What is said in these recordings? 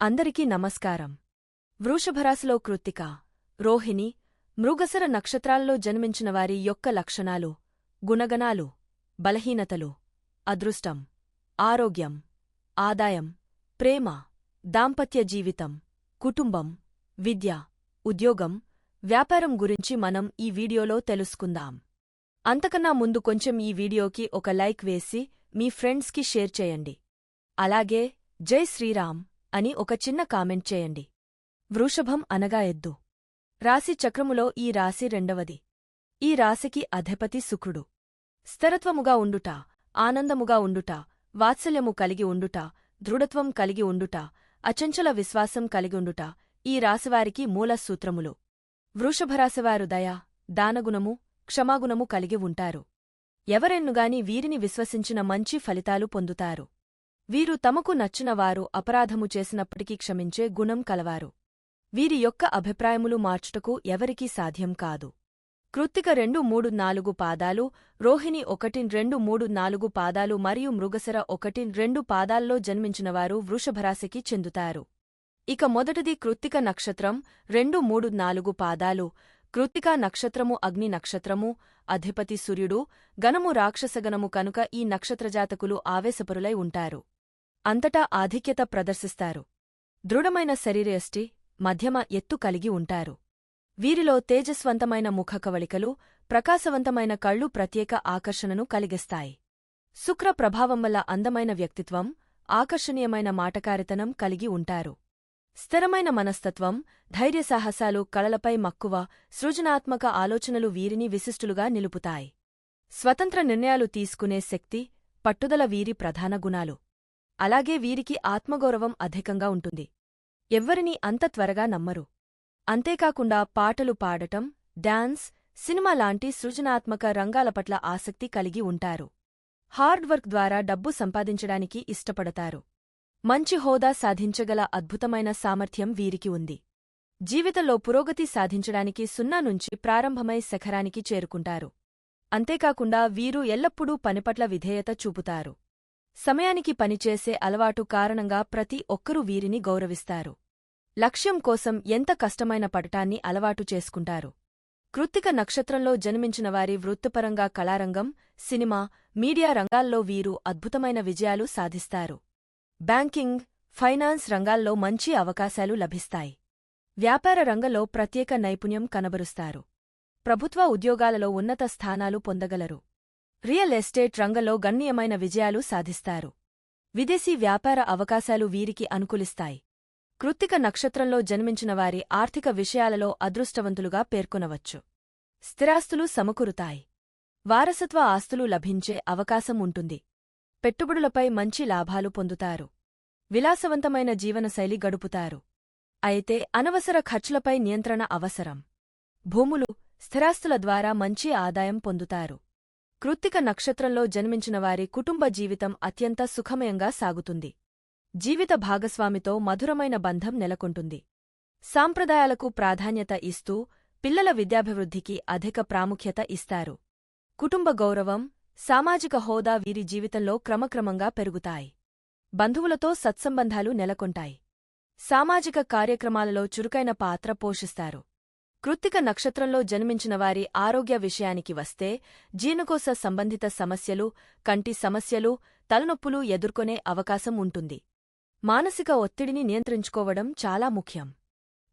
అందరికీ నమస్కారం. వృషభరాశిలో కృత్తిక రోహిణి మృగసర నక్షత్రాల్లో జన్మించిన వారి యొక్క లక్షణాలు గుణగణాలు బలహీనతలు అదృష్టం ఆరోగ్యం ఆదాయం ప్రేమ దాంపత్య జీవితం కుటుంబం విద్య ఉద్యోగం వ్యాపారం గురించి మనం ఈ వీడియోలో తెలుసుకుందాం. అంతకన్నా ముందు కొంచెం ఈ వీడియోకి ఒక లైక్ వేసి మీ ఫ్రెండ్స్కి షేర్ చేయండి. అలాగే జై శ్రీరామ్! అని ఒక చిన్న కామెంట్ చేయండి. వృషభం అనగా ఎద్దు. రాశి చక్రములో ఈ రాశి రెండవది. ఈ రాశికి అధిపతి శుక్రుడు. స్థిరత్వముగా ఉండుట ఆనందముగా ఉండుట వాత్సల్యము కలిగి ఉండుట దృఢత్వం కలిగి ఉండుట అచంచల విశ్వాసం కలిగి ఉండుట ఈ రాశివారికి మూల సూత్రములు. వృషభరాశివారు దయ దానగుణము క్షమాగుణము కలిగి ఉంటారు. ఎవరెన్నుగాని వీరిని విశ్వసించిన మంచి ఫలితాలు పొందుతారు. వీరు తమకు నచ్చినవారు అపరాధము చేసినప్పటికీ క్షమించే గుణం కలవారు. వీరి యొక్క అభిప్రాయములు మార్చుటకు ఎవరికీ సాధ్యం కాదు. కృత్తిక రెండు మూడు నాలుగు పాదాలు రోహిణి ఒకటిన్ రెండు మూడు నాలుగు పాదాలు మరియు మృగశర ఒకటిన్ రెండు పాదాల్లో జన్మించినవారు వృషభరాశికి చెందుతారు. ఇక మొదటిది కృత్తిక నక్షత్రం రెండు మూడు నాలుగు పాదాలు కృత్తికా నక్షత్రము అగ్ని నక్షత్రము అధిపతి సూర్యుడు గణము రాక్షసగణము కనుక ఈ నక్షత్రజాతకులు ఆవేశపరులై ఉంటారు. అంతటా ఆధిక్యత ప్రదర్శిస్తారు. దృఢమైన శరీరయష్టి మధ్యమ ఎత్తు కలిగి ఉంటారు. వీరిలో తేజస్వంతమైన ముఖ కవళికలు ప్రకాశవంతమైన కళ్ళు ప్రత్యేక ఆకర్షణను కలిగిస్తాయి. శుక్ర ప్రభావం వల్ల అందమైన వ్యక్తిత్వం ఆకర్షణీయమైన మాటకారితనం కలిగి ఉంటారు. స్థిరమైన మనస్తత్వం ధైర్యసాహసాలు కళలపై మక్కువ సృజనాత్మక ఆలోచనలు వీరిని విశిష్టులుగా నిలుపుతాయి. స్వతంత్ర నిర్ణయాలు తీసుకునే శక్తి పట్టుదల వీరి ప్రధాన గుణాలు. అలాగే వీరికి ఆత్మగౌరవం అధికంగా ఉంటుంది. ఎవ్వరినీ అంత త్వరగా నమ్మరు. అంతేకాకుండా పాటలు పాడటం డాన్స్ సినిమా లాంటి సృజనాత్మక రంగాల పట్ల ఆసక్తి కలిగి ఉంటారు. హార్డ్ వర్క్ ద్వారా డబ్బు సంపాదించడానికి ఇష్టపడతారు. మంచి హోదా సాధించగల అద్భుతమైన సామర్థ్యం వీరికి ఉంది. జీవితంలో పురోగతి సాధించడానికి సున్నా నుంచి ప్రారంభమై శఖరానికి చేరుకుంటారు. అంతేకాకుండా వీరు ఎల్లప్పుడూ పనిపట్ల విధేయత చూపుతారు. సమయానికి పనిచేసే అలవాటు కారణంగా ప్రతి ఒక్కరూ వీరిని గౌరవిస్తారు. లక్ష్యం కోసం ఎంత కష్టమైన పడటాన్ని అలవాటు చేసుకుంటారు. కృత్తిక నక్షత్రంలో జన్మించిన వారి వృత్తిపరంగా కళారంగం సినిమా మీడియా రంగాల్లో వీరు అద్భుతమైన విజయాలు సాధిస్తారు. బ్యాంకింగ్ ఫైనాన్స్ రంగాల్లో మంచి అవకాశాలు లభిస్తాయి. వ్యాపార రంగంలో ప్రత్యేక నైపుణ్యం కనబరుస్తారు. ప్రభుత్వ ఉద్యోగాలలో ఉన్నత స్థానాలు పొందగలరు. రియల్ ఎస్టేట్ రంగంలో గణనీయమైన విజయాలు సాధిస్తారు. విదేశీ వ్యాపార అవకాశాలు వీరికి అనుకూలిస్తాయి. కృత్తిక నక్షత్రంలో జన్మించిన వారి ఆర్థిక విషయాలలో అదృష్టవంతులుగా పేర్కొనవచ్చు. స్థిరాస్తులు సమకూరుతాయి. వారసత్వ ఆస్తులు లభించే అవకాశం ఉంటుంది. పెట్టుబడులపై మంచి లాభాలు పొందుతారు. విలాసవంతమైన జీవనశైలి గడుపుతారు. అయితే అనవసర ఖర్చులపై నియంత్రణ అవసరం. భూములు స్థిరాస్తుల ద్వారా మంచి ఆదాయం పొందుతారు. కృత్తిక నక్షత్రంలో జన్మించిన వారి కుటుంబ జీవితం అత్యంత సుఖమయంగా సాగుతుంది. జీవిత భాగస్వామితో మధురమైన బంధం నెలకొంటుంది. సాంప్రదాయాలకు ప్రాధాన్యత ఇస్తూ పిల్లల విద్యాభివృద్ధికి అధిక ప్రాముఖ్యత ఇస్తారు. కుటుంబ గౌరవం సామాజిక హోదా వీరి జీవితంలో క్రమక్రమంగా పెరుగుతాయి. బంధువులతో సత్సంబంధాలు నెలకొంటాయి. సామాజిక కార్యక్రమాలలో చురుకైన పాత్ర పోషిస్తారు. కృత్తిక నక్షత్రంలో జన్మించిన వారి ఆరోగ్య విషయానికి వస్తే జీర్ణకోశ సంబంధిత సమస్యలు కంటి సమస్యలు తలనొప్పులు ఎదుర్కొనే అవకాశం ఉంటుంది. మానసిక ఒత్తిడిని నియంత్రించుకోవడం చాలా ముఖ్యం.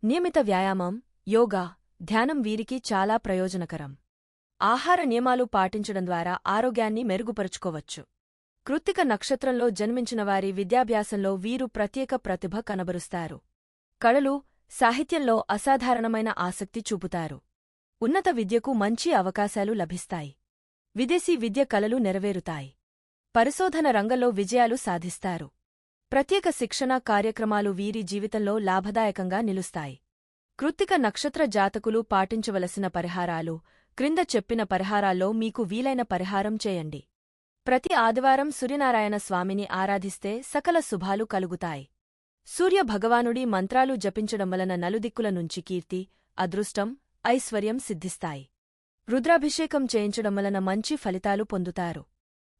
నియమిత వ్యాయామం యోగా ధ్యానం వీరికి చాలా ప్రయోజనకరం. ఆహార నియమాలు పాటించడం ద్వారా ఆరోగ్యాన్ని మెరుగుపరుచుకోవచ్చు. కృత్తిక నక్షత్రంలో జన్మించిన వారి విద్యాభ్యాసంలో వీరు ప్రత్యేక ప్రతిభ కనబరుస్తారు. కళలు సాహిత్యంలో అసాధారణమైన ఆసక్తి చూపుతారు. ఉన్నత విద్యకు మంచి అవకాశాలు లభిస్తాయి. విదేశీ విద్య కలలు నెరవేరుతాయి. పరిశోధన రంగంలో విజయాలు సాధిస్తారు. ప్రత్యేక శిక్షణా కార్యక్రమాలు వీరి జీవితంలో లాభదాయకంగా నిలుస్తాయి. కృత్తిక నక్షత్ర జాతకులు పాటించవలసిన పరిహారాలు క్రింద చెప్పిన పరిహారాల్లో మీకు వీలైన పరిహారం చేయండి. ప్రతి ఆదివారం సూర్యనారాయణ స్వామిని ఆరాధిస్తే సకల శుభాలు కలుగుతాయి. సూర్య భగవానుడి మంత్రాలు జపించడం వలన నలుదిక్కుల నుంచి కీర్తి అదృష్టం ఐశ్వర్యం సిద్ధిస్తాయి. రుద్రాభిషేకం చేయించడం వలన మంచి ఫలితాలు పొందుతారు.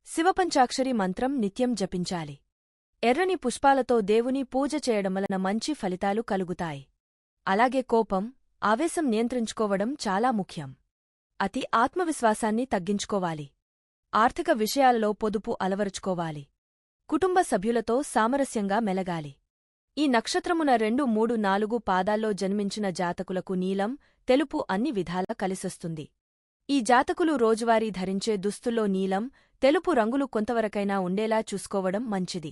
శివపంచాక్షరి మంత్రం నిత్యం జపించాలి. ఎర్రని పుష్పాలతో దేవుని పూజ చేయడం వలన మంచి ఫలితాలు కలుగుతాయి. అలాగే కోపం ఆవేశం నియంత్రించుకోవడం చాలా ముఖ్యం. అతి ఆత్మవిశ్వాసాన్ని తగ్గించుకోవాలి. ఆర్థిక విషయాలలో పొదుపు అలవరుచుకోవాలి. కుటుంబ సభ్యులతో సామరస్యంగా మెలగాలి. ఈ నక్షత్రమున రెండు మూడు నాలుగు పాదాల్లో జన్మించిన జాతకులకు నీలం తెలుపు అన్ని విధాలా కలిసొస్తుంది. ఈ జాతకులు రోజువారీ ధరించే దుస్తుల్లో నీలం తెలుపు రంగులు కొంతవరకైనా ఉండేలా చూసుకోవడం మంచిది.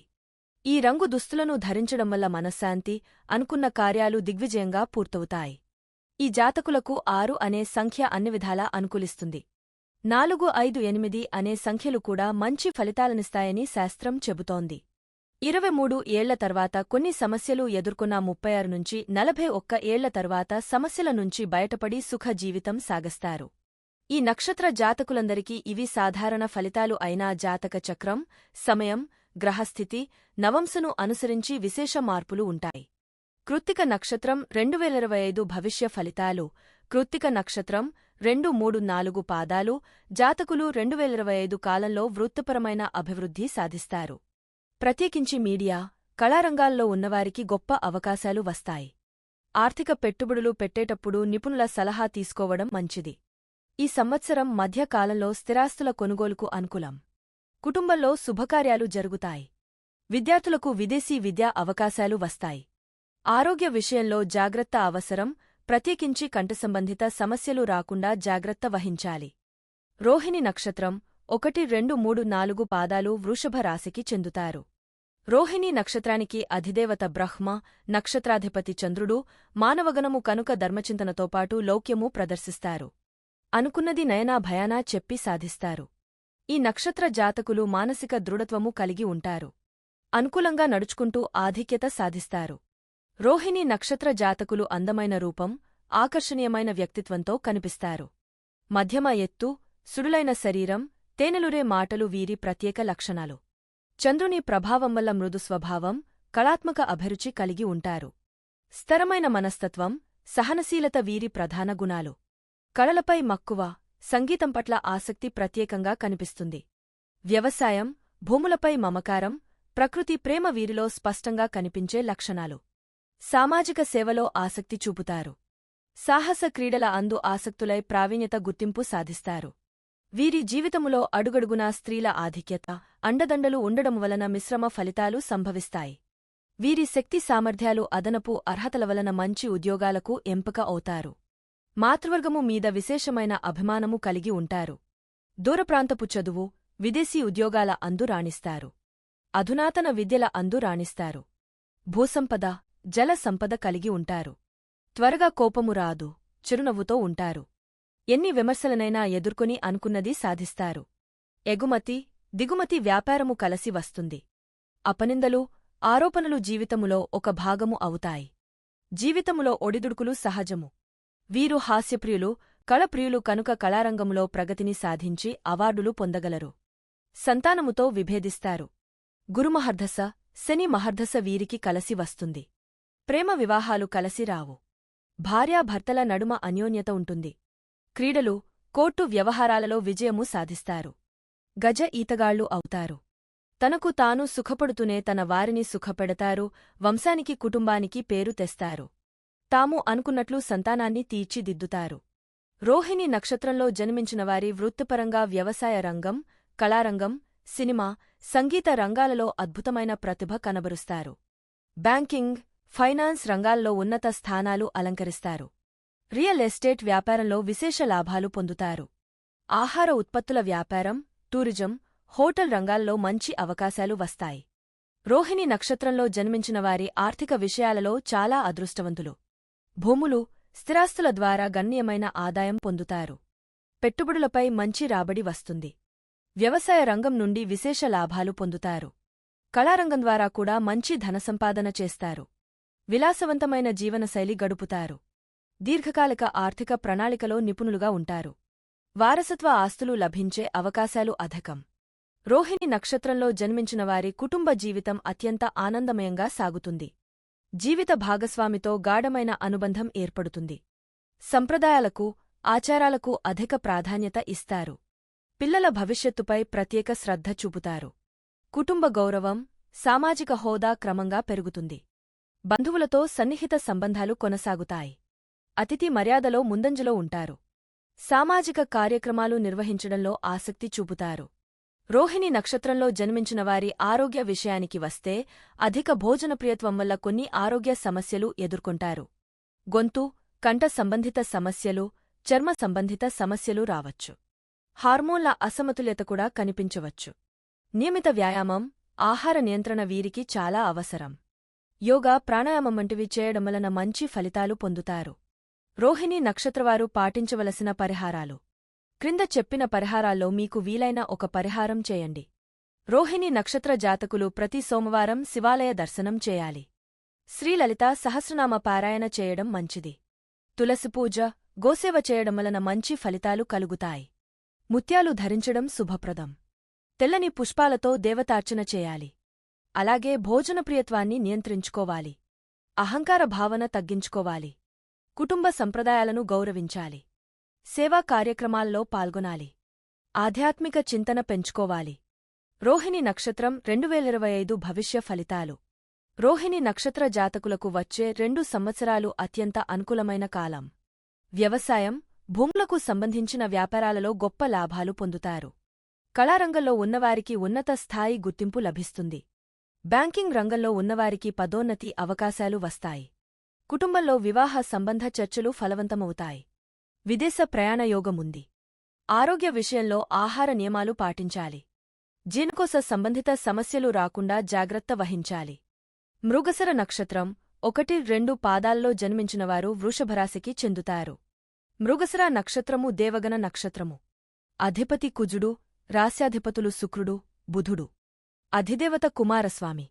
ఈ రంగు దుస్తులను ధరించడం వల్ల మనశ్శాంతి అనుకున్న కార్యాలు దిగ్విజయంగా పూర్తవుతాయి. ఈ జాతకులకు ఆరు అనే సంఖ్య అన్ని విధాలా అనుకూలిస్తుంది. నాలుగు ఐదు ఎనిమిది అనే సంఖ్యలు కూడా మంచి ఫలితాలనిస్తాయని శాస్త్రం చెబుతోంది. ఇరవై మూడు ఏళ్ళ తర్వాత కొన్ని సమస్యలు ఎదుర్కొన్న ముప్పై ఆరు నుంచి నలభై ఒక్క ఏళ్ళ తర్వాత సమస్యల నుంచి బయటపడి సుఖ జీవితం సాగస్తారు. ఈ నక్షత్ర జాతకులందరికీ ఇవి సాధారణ ఫలితాలు అయినా జాతక చక్రం సమయం గ్రహస్థితి నవంశను అనుసరించి విశేష మార్పులు ఉంటాయి. కృత్తిక నక్షత్రం రెండు వేల ఇరవై ఐదు భవిష్య ఫలితాలు. కృత్తిక నక్షత్రం రెండు మూడు నాలుగు పాదాలు. జాతకులు రెండు వేల ఇరవై ఐదు కాలంలో వృత్తిపరమైన అభివృద్ధి సాధిస్తారు. ప్రత్యేకించి మీడియా కళారంగాల్లో ఉన్నవారికి గొప్ప అవకాశాలు వస్తాయి. ఆర్థిక పెట్టుబడులు పెట్టేటప్పుడు నిపుణుల సలహా తీసుకోవడం మంచిది. ఈ సంవత్సరం మధ్యకాలంలో స్థిరాస్తుల కొనుగోలుకు అనుకూలం. కుటుంబంలో శుభకార్యాలు జరుగుతాయి. విద్యార్థులకు విదేశీ విద్యా అవకాశాలు వస్తాయి. ఆరోగ్య విషయంలో జాగ్రత్త అవసరం ప్రత్యేకించి కంటి సమస్యలు రాకుండా జాగ్రత్త వహించాలి. రోహిణి నక్షత్రం ఒకటి రెండు మూడు నాలుగు పాదాలు వృషభ రాశికి చెందుతారు. రోహిణి నక్షత్రానికి అధిదేవత బ్రహ్మ నక్షత్రాధిపతి చంద్రుడు మానవగణము కనుక ధర్మచింతనతో పాటు లౌక్యము ప్రదర్శిస్తారు. అనుకున్నది నయనా భయానా చెప్పి సాధిస్తారు. ఈ నక్షత్ర జాతకులు మానసిక దృఢత్వము కలిగి ఉంటారు. అనుకూలంగా నడుచుకుంటూ ఆధిక్యత సాధిస్తారు. రోహిణి నక్షత్ర జాతకులు అందమైన రూపం ఆకర్షణీయమైన వ్యక్తిత్వంతో కనిపిస్తారు. మధ్యమ ఎత్తు సుడులైన శరీరం తేనెలురే మాటలు వీరి ప్రత్యేక లక్షణాలు. చంద్రుని ప్రభావం వల్ల మృదు స్వభావం కళాత్మక అభిరుచి కలిగి ఉంటారు. స్థిరమైన మనస్తత్వం సహనశీలత వీరి ప్రధాన గుణాలు. కళలపై మక్కువ సంగీతం పట్ల ఆసక్తి ప్రత్యేకంగా కనిపిస్తుంది. వ్యవసాయం భూములపై మమకారం ప్రకృతి ప్రేమ వీరిలో స్పష్టంగా కనిపించే లక్షణాలు. సామాజిక సేవలో ఆసక్తి చూపుతారు. సాహస క్రీడల అందు ఆసక్తులై ప్రావీణ్యత గుర్తింపు సాధిస్తారు. వీరి జీవితములో అడుగడుగునా స్త్రీల ఆధిక్యత అండదండలు ఉండడం వలన మిశ్రమ ఫలితాలు సంభవిస్తాయి. వీరి శక్తి సామర్థ్యాలు అదనపు అర్హతల వలన మంచి ఉద్యోగాలకు ఎంపిక అవుతారు. మాతృవర్గము మీద విశేషమైన అభిమానము కలిగి ఉంటారు. దూరప్రాంతపు చదువు విదేశీ ఉద్యోగాల అందు రాణిస్తారు. అధునాతన విద్యల అందు రాణిస్తారు. భూసంపద జల సంపద కలిగి ఉంటారు. త్వరగా కోపము రాదు చిరునవ్వుతో ఉంటారు. ఎన్ని విమర్శలనైనా ఎదుర్కొని అనుకున్నది సాధిస్తారు. ఎగుమతి దిగుమతి వ్యాపారము కలసి వస్తుంది. అపనిందలు ఆరోపణలు జీవితములో ఒక భాగము అవుతాయి. జీవితములో ఒడిదుడుకులు సహజము. వీరు హాస్యప్రియులు కళప్రియులు కనుక కళారంగములో ప్రగతిని సాధించి అవార్డులు పొందగలరు. సంతానముతో విభేదిస్తారు. గురుమహర్ధస శని మహర్ధస వీరికి కలసి వస్తుంది. ప్రేమ వివాహాలు కలసి రావు. భార్యాభర్తల నడుమ అన్యోన్యత ఉంటుంది. క్రీడలు కోర్టు వ్యవహారాలలో విజయము సాధిస్తారు. గజ ఈతగాళ్ళు అవుతారు. తనకు తాను సుఖపడుతూనే తన వారిని సుఖపెడతారు వంశానికి కుటుంబానికి పేరు తెస్తారు. తాము అనుకున్నట్లు సంతానాన్ని తీర్చిదిద్దుతారు. రోహిణి నక్షత్రంలో జన్మించినవారి వృత్తిపరంగా వ్యవసాయ రంగం కళారంగం సినిమా సంగీత రంగాలలో అద్భుతమైన ప్రతిభ కనబరుస్తారు. బ్యాంకింగ్ ఫైనాన్స్ రంగాల్లో ఉన్నత స్థానాలు అలంకరిస్తారు. రియల్ ఎస్టేట్ వ్యాపారంలో విశేష లాభాలు పొందుతారు. ఆహార ఉత్పత్తుల వ్యాపారం టూరిజం హోటల్ రంగాల్లో మంచి అవకాశాలు వస్తాయి. రోహిణి నక్షత్రంలో జన్మించినవారి ఆర్థిక విషయాలలో చాలా అదృష్టవంతులు. భూములు స్థిరాస్తుల ద్వారా గణనీయమైన ఆదాయం పొందుతారు. పెట్టుబడులపై మంచి రాబడి వస్తుంది. వ్యవసాయ రంగం నుండి విశేష లాభాలు పొందుతారు. కళారంగం ద్వారా కూడా మంచి ధనసంపాదన చేస్తారు. విలాసవంతమైన జీవనశైలి గడుపుతారు. దీర్ఘకాలిక ఆర్థిక ప్రణాళికలో నిపుణులుగా ఉంటారు. వారసత్వ ఆస్తులు లభించే అవకాశాలు అధకం. రోహిణి నక్షత్రంలో జన్మించినవారి కుటుంబ జీవితం అత్యంత ఆనందమయంగా సాగుతుంది. జీవిత భాగస్వామితో గాఢమైన అనుబంధం ఏర్పడుతుంది. సంప్రదాయాలకు ఆచారాలకు అధిక ప్రాధాన్యత ఇస్తారు. పిల్లల భవిష్యత్తుపై ప్రత్యేక శ్రద్ధ చూపుతారు. కుటుంబ గౌరవం సామాజిక హోదా క్రమంగా పెరుగుతుంది. బంధువులతో సన్నిహిత సంబంధాలు కొనసాగుతాయి. అతిథి మర్యాదలో ముందంజలో ఉంటారు. సామాజిక కార్యక్రమాలు నిర్వహించడంలో ఆసక్తి చూపుతారు. రోహిణి నక్షత్రంలో జన్మించిన వారి ఆరోగ్య విషయానికి వస్తే అధిక భోజనప్రియత్వం వల్ల కొన్ని ఆరోగ్య సమస్యలు ఎదుర్కొంటారు. గొంతు కంఠ సంబంధిత సమస్యలు చర్మ సంబంధిత సమస్యలు రావచ్చు. హార్మోన్ల అసమతుల్యత కూడా కనిపించవచ్చు. నియమిత వ్యాయామం ఆహార నియంత్రణ వీరికి చాలా అవసరం. యోగా ప్రాణాయామం వంటివి చేయడం వలన మంచి ఫలితాలు పొందుతారు. రోహిణి నక్షత్రవారు పాటించవలసిన పరిహారాలు. క్రింద చెప్పిన పరిహారాల్లో మీకు వీలైన ఒక పరిహారం చేయండి. రోహిణి నక్షత్ర జాతకులు ప్రతి సోమవారం శివాలయ దర్శనం చేయాలి. శ్రీలలిత సహస్రనామ పారాయణ చేయడం మంచిది. తులసి పూజ గోసేవ చేయడం వలన మంచి ఫలితాలు కలుగుతాయి. ముత్యాలు ధరించడం శుభప్రదం. తెల్లని పుష్పాలతో దేవతార్చన చేయాలి. అలాగే భోజనప్రియత్వాన్ని నియంత్రించుకోవాలి. అహంకార భావన తగ్గించుకోవాలి. కుటుంబ సంప్రదాయాలను గౌరవించాలి. సేవా కార్యక్రమాల్లో పాల్గొనాలి. ఆధ్యాత్మిక చింతన పెంచుకోవాలి. రోహిణి నక్షత్రం రెండు వేల ఇరవై ఐదు భవిష్య ఫలితాలు. రోహిణి నక్షత్ర జాతకులకు వచ్చే రెండు సంవత్సరాలు అత్యంత అనుకూలమైన కాలం. వ్యవసాయం భూములకు సంబంధించిన వ్యాపారాలలో గొప్ప లాభాలు పొందుతారు. కళారంగంలో ఉన్నవారికి ఉన్నత స్థాయి గుర్తింపు లభిస్తుంది. బ్యాంకింగ్ రంగంలో ఉన్నవారికి పదోన్నతి అవకాశాలు వస్తాయి. కుటుంబంలో వివాహ సంబంధ చర్చలు ఫలవంతమవుతాయి. విదేశ ప్రయాణయోగముంది ఆరోగ్య విషయంలో ఆహార నియమాలు పాటించాలి. జీర్ణకోశ సంబంధిత సమస్యలు రాకుండా జాగ్రత్త వహించాలి. మృగసర నక్షత్రం ఒకటి రెండు పాదాల్లో జన్మించినవారు వృషభరాశికి చెందుతారు. మృగసర నక్షత్రము దేవగణ నక్షత్రము. అధిపతి కుజుడు రాస్యాధిపతులు శుక్రుడు బుధుడు. అధిదేవత కుమారస్వామి.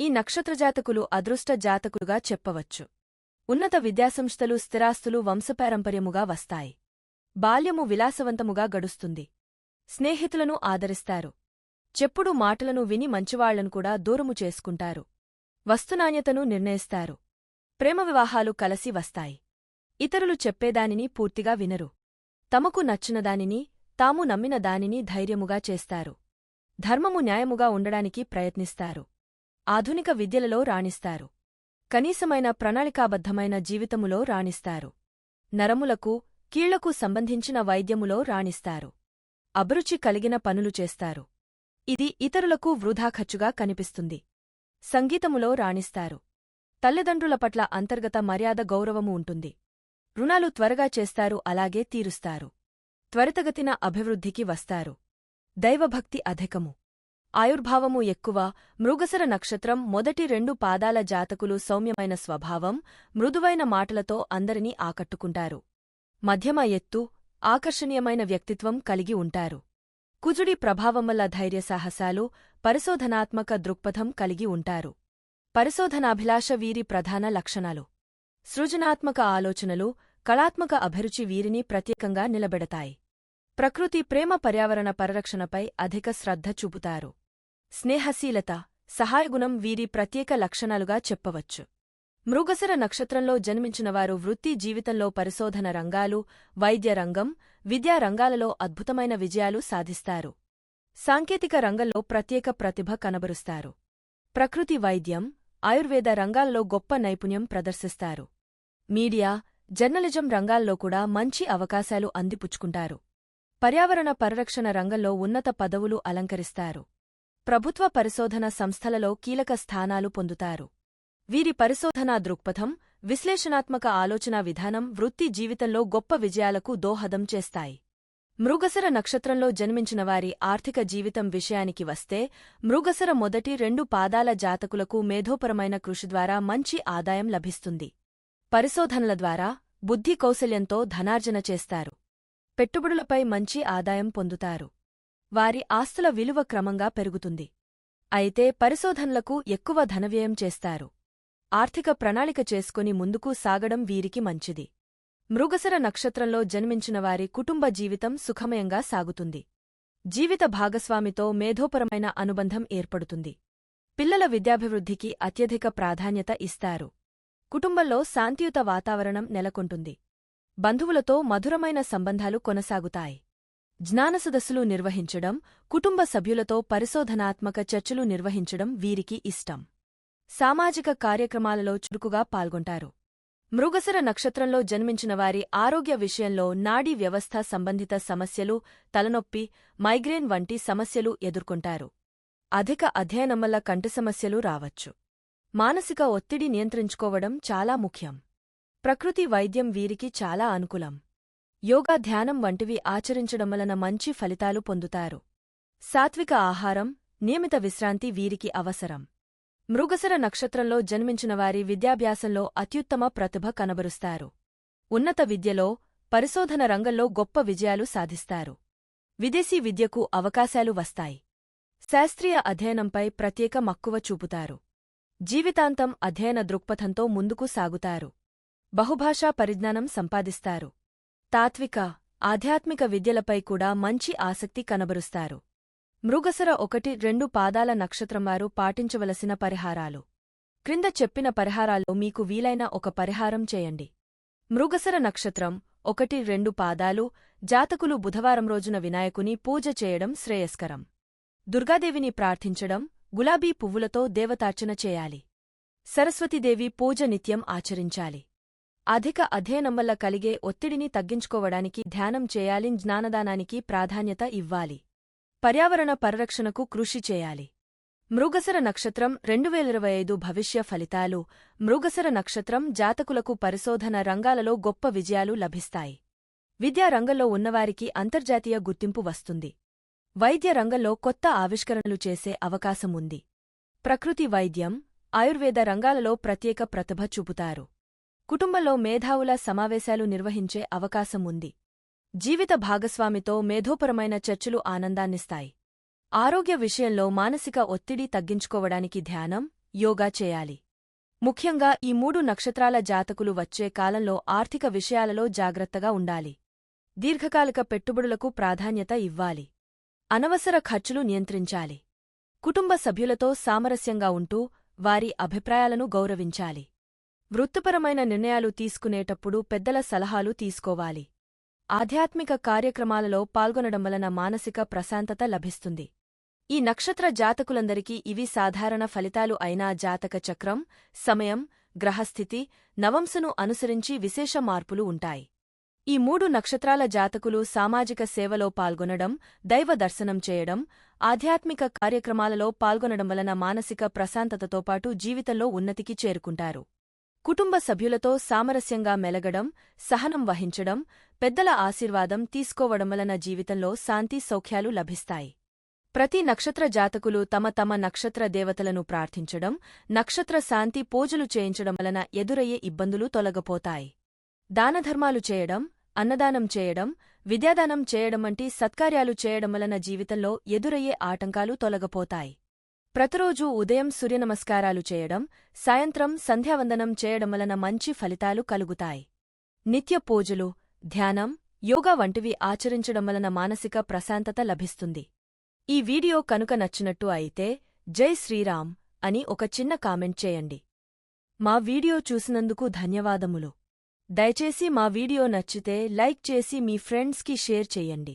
ఈ నక్షత్రజాతకులు అదృష్ట జాతకులుగా చెప్పవచ్చు. ఉన్నత విద్యాసంస్థలు స్థిరాస్తులు వంశపారంపర్యముగా వస్తాయి. బాల్యము విలాసవంతముగా గడుస్తుంది. స్నేహితులను ఆదరిస్తారు. చెప్పుడు మాటలను విని మంచివాళ్ళను కూడా దూరము చేసుకుంటారు. వస్తునాణ్యతను నిర్ణయిస్తారు. ప్రేమ వివాహాలు కలసి వస్తాయి. ఇతరులు చెప్పేదానిని పూర్తిగా వినరు. తమకు నచ్చిన దానిని తాము నమ్మిన దానిని ధైర్యముగా చేస్తారు. ధర్మము న్యాయముగా ఉండడానికి ప్రయత్నిస్తారు. ఆధునిక విద్యలలో రాణిస్తారు. కనీసమైన ప్రణాళికాబద్ధమైన జీవితములో రాణిస్తారు. నరములకు కీళ్ళకు సంబంధించిన వైద్యములో రాణిస్తారు. అభిరుచి కలిగిన పనులు చేస్తారు. ఇది ఇతరులకు వృధా ఖర్చుగా కనిపిస్తుంది. సంగీతములో రాణిస్తారు. తల్లిదండ్రుల పట్ల అంతర్గత మర్యాద గౌరవము ఉంటుంది. రుణాలు త్వరగా చేస్తారు అలాగే తీరుస్తారు. త్వరితగతిన అభివృద్ధికి వస్తారు. దైవభక్తి అధికము. ఆయుర్భావము ఎక్కువ మృగసర నక్షత్రం మొదటి రెండు పాదాల జాతకులు సౌమ్యమైన స్వభావం మృదువైన మాటలతో అందరినీ ఆకట్టుకుంటారు. మధ్యమ ఎత్తు ఆకర్షణీయమైన వ్యక్తిత్వం కలిగి ఉంటారు. కుజుడి ప్రభావం వల్ల ధైర్యసాహసాలు పరిశోధనాత్మక దృక్పథం కలిగి ఉంటారు. పరిశోధనాభిలాష వీరి ప్రధాన లక్షణాలు. సృజనాత్మక ఆలోచనలు కళాత్మక అభిరుచి వీరిని ప్రత్యేకంగా నిలబెడతాయి. ప్రకృతి ప్రేమ పర్యావరణ పరిరక్షణపై అధిక శ్రద్ధ చూపుతారు. స్నేహశీలత సహాయగుణం వీరి ప్రత్యేక లక్షణాలుగా చెప్పవచ్చు. మృగసర నక్షత్రంలో జన్మించినవారు వృత్తి జీవితంలో పరిశోధన రంగాలు వైద్య రంగం విద్యా రంగాలలో అద్భుతమైన విజయాలు సాధిస్తారు. సాంకేతిక రంగంలో ప్రత్యేక ప్రతిభ కనబరుస్తారు. ప్రకృతి వైద్యం ఆయుర్వేద రంగాలలో గొప్ప నైపుణ్యం ప్రదర్శిస్తారు. మీడియా జర్నలిజం రంగాల్లో కూడా మంచి అవకాశాలు అందిపుచ్చుకుంటారు. పర్యావరణ పరిరక్షణ రంగంలో ఉన్నత పదవులు అలంకరిస్తారు. ప్రభుత్వ పరిశోధన సంస్థలలో కీలక స్థానాలు పొందుతారు. వీరి పరిశోధనా దృక్పథం విశ్లేషణాత్మక ఆలోచనా విధానం వృత్తి జీవితంలో గొప్ప విజయాలకు దోహదం చేస్తాయి. మృగసర నక్షత్రంలో జన్మించిన వారి ఆర్థిక జీవితం విషయానికి వస్తే మృగసర మొదటి రెండు పాదాల జాతకులకు మేధోపరమైన కృషి ద్వారా మంచి ఆదాయం లభిస్తుంది. పరిశోధనల ద్వారా బుద్ధి కౌశల్యంతో ధనార్జన చేస్తారు. పెట్టుబడులపై మంచి ఆదాయం పొందుతారు. వారి ఆస్తుల విలువ క్రమంగా పెరుగుతుంది. అయితే పరిశోధనలకు ఎక్కువ ధనవ్యయం చేస్తారు. ఆర్థిక ప్రణాళిక చేసుకుని ముందుకు సాగడం వీరికి మంచిది. మృగసర నక్షత్రంలో జన్మించిన వారి కుటుంబ జీవితం సుఖమయంగా సాగుతుంది. జీవిత భాగస్వామితో మేధోపరమైన అనుబంధం ఏర్పడుతుంది. పిల్లల విద్యాభివృద్ధికి అత్యధిక ప్రాధాన్యత ఇస్తారు. కుటుంబంలో శాంతియుత వాతావరణం నెలకొంటుంది. బంధువులతో మధురమైన సంబంధాలు కొనసాగుతాయి. జ్ఞానసదస్సులు నిర్వహించడం కుటుంబ సభ్యులతో పరిశోధనాత్మక చర్చలు నిర్వహించడం వీరికి ఇష్టం. సామాజిక కార్యక్రమాలలో చురుకుగా పాల్గొంటారు. మృగసర నక్షత్రంలో జన్మించిన వారి ఆరోగ్య విషయంలో నాడీ వ్యవస్థ సంబంధిత సమస్యలు తలనొప్పి మైగ్రేన్ వంటి సమస్యలు ఎదుర్కొంటారు. అధిక అధ్యయనం వల్ల కంటి సమస్యలు రావచ్చు. మానసిక ఒత్తిడి నియంత్రించుకోవడం చాలా ముఖ్యం. ప్రకృతి వైద్యం వీరికి చాలా అనుకూలం. యోగా ధ్యానం వంటివి ఆచరించడం వలన మంచి ఫలితాలు పొందుతారు. సాత్విక ఆహారం నియమిత విశ్రాంతి వీరికి అవసరం. మృగసర నక్షత్రంలో జన్మించినవారి విద్యాభ్యాసంలో అత్యుత్తమ ప్రతిభ కనబరుస్తారు. ఉన్నత విద్యలో పరిశోధన రంగంలో గొప్ప విజయాలు సాధిస్తారు. విదేశీ విద్యకు అవకాశాలు వస్తాయి. శాస్త్రీయ అధ్యయనంపై ప్రత్యేక మక్కువ చూపుతారు. జీవితాంతం అధ్యయన దృక్పథంతో ముందుకు సాగుతారు. బహుభాషా పరిజ్ఞానం సంపాదిస్తారు. తాత్విక ఆధ్యాత్మిక విద్యలపై కూడా మంచి ఆసక్తి కనబరుస్తారు. మృగసర ఒకటి రెండు పాదాల నక్షత్రం వారు పాటించవలసిన పరిహారాలు. క్రింద చెప్పిన పరిహారాల్లో మీకు వీలైన ఒక పరిహారం చేయండి. మృగసర నక్షత్రం ఒకటి రెండు పాదాలు జాతకులు బుధవారం రోజున వినాయకుని పూజ చేయడం శ్రేయస్కరం. దుర్గాదేవిని ప్రార్థించడం గులాబీ పువ్వులతో దేవతార్చన చేయాలి. సరస్వతీదేవి పూజ నిత్యం ఆచరించాలి. అధిక అధ్యయనం వల్ల కలిగే ఒత్తిడిని తగ్గించుకోవడానికి ధ్యానం చేయాలి జ్ఞానదానానికి ప్రాధాన్యత ఇవ్వాలి. పర్యావరణ పరిరక్షణకు కృషి చేయాలి. మృగసర నక్షత్రం రెండువేల ఇరవై ఐదు భవిష్య ఫలితాలు. మృగసర నక్షత్రం జాతకులకు పరిశోధన రంగాలలో గొప్ప విజయాలు లభిస్తాయి. విద్యా రంగంలో ఉన్నవారికి అంతర్జాతీయ గుర్తింపు వస్తుంది. వైద్య రంగంలో కొత్త ఆవిష్కరణలు చేసే అవకాశముంది ప్రకృతి వైద్యం ఆయుర్వేద రంగాలలో ప్రత్యేక ప్రతిభ చూపుతారు. కుటుంబంలో మేధావుల సమావేశాలు నిర్వహించే అవకాశం ఉంది జీవిత భాగస్వామితో మేధోపరమైన చర్చలు ఆనందాన్నిస్తాయి. ఆరోగ్య విషయంలో మానసిక ఒత్తిడి తగ్గించుకోవడానికి ధ్యానం యోగా చేయాలి. ముఖ్యంగా ఈ మూడు నక్షత్రాల జాతకులు వచ్చే కాలంలో ఆర్థిక విషయాలలో జాగ్రత్తగా ఉండాలి. దీర్ఘకాలిక పెట్టుబడులకు ప్రాధాన్యత ఇవ్వాలి. అనవసర ఖర్చులు నియంత్రించాలి. కుటుంబ సభ్యులతో సామరస్యంగా ఉంటూ వారి అభిప్రాయాలను గౌరవించాలి. వృత్తిపరమైన నిర్ణయాలు తీసుకునేటప్పుడు పెద్దల సలహాలు తీసుకోవాలి. ఆధ్యాత్మిక కార్యక్రమాలలో పాల్గొనడం వలన మానసిక ప్రశాంతత లభిస్తుంది. ఈ నక్షత్ర జాతకులందరికీ ఇవి సాధారణ ఫలితాలు అయినా జాతక చక్రం సమయం గ్రహస్థితి నవంశను అనుసరించి విశేష మార్పులు ఉంటాయి. ఈ మూడు నక్షత్రాల జాతకులు సామాజిక సేవలో పాల్గొనడం దైవ దర్శనం చేయడం ఆధ్యాత్మిక కార్యక్రమాలలో పాల్గొనడం వలన మానసిక ప్రశాంతతతో పాటు జీవితంలో ఉన్నతికి చేరుకుంటారు. కుటుంబ సభ్యులతో సామరస్యంగా మెలగడం సహనం వహించడం పెద్దల ఆశీర్వాదం తీసుకోవడం వలన జీవితంలో శాంతి సౌఖ్యాలు లభిస్తాయి. ప్రతి నక్షత్ర జాతకులు తమ తమ నక్షత్ర దేవతలను ప్రార్థించడం నక్షత్ర శాంతి పూజలు చేయించడం వలన ఎదురయ్యే ఇబ్బందులు తొలగపోతాయి. దానధర్మాలు చేయడం అన్నదానం చేయడం విద్యాదానం చేయడం వంటి సత్కార్యాలు చేయడం వలన జీవితంలో ఎదురయ్యే ఆటంకాలు తొలగపోతాయి. ప్రతిరోజూ ఉదయం సూర్యనమస్కారాలు చేయడం సాయంత్రం సంధ్యావందనం చేయడం వలన మంచి ఫలితాలు కలుగుతాయి. నిత్య పూజలు ధ్యానం యోగా వంటివి ఆచరించడం వలన మానసిక ప్రశాంతత లభిస్తుంది. ఈ వీడియో కనుక నచ్చినట్టు అయితే జై శ్రీరామ్ అని ఒక చిన్న కామెంట్ చేయండి. మా వీడియో చూసినందుకు ధన్యవాదములు. దయచేసి మా వీడియో నచ్చితే లైక్ చేసి మీ ఫ్రెండ్స్కి షేర్ చేయండి.